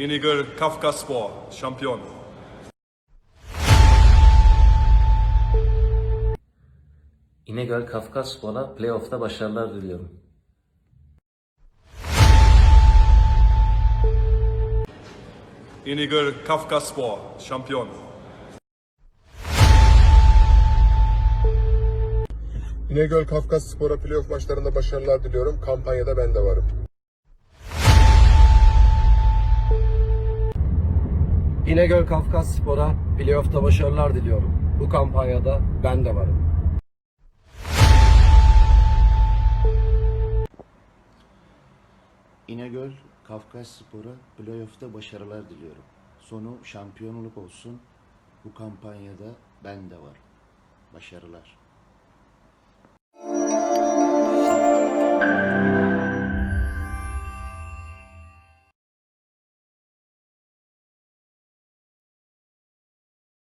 İnegöl Kafkaspor, şampiyon. İnegöl Kafkaspor'a playoff'ta başarılar diliyorum. İnegöl Kafkaspor, şampiyon. İnegöl Kafkas Spor'a playoff maçlarında başarılar diliyorum. Kampanyada ben de varım. İnegöl Kafkas Spor'a playoff'ta başarılar diliyorum. Bu kampanyada ben de varım. İnegöl Kafkasspor'a playoff'ta başarılar diliyorum. Sonu şampiyonluk olsun. Bu kampanyada ben de var. Başarılar.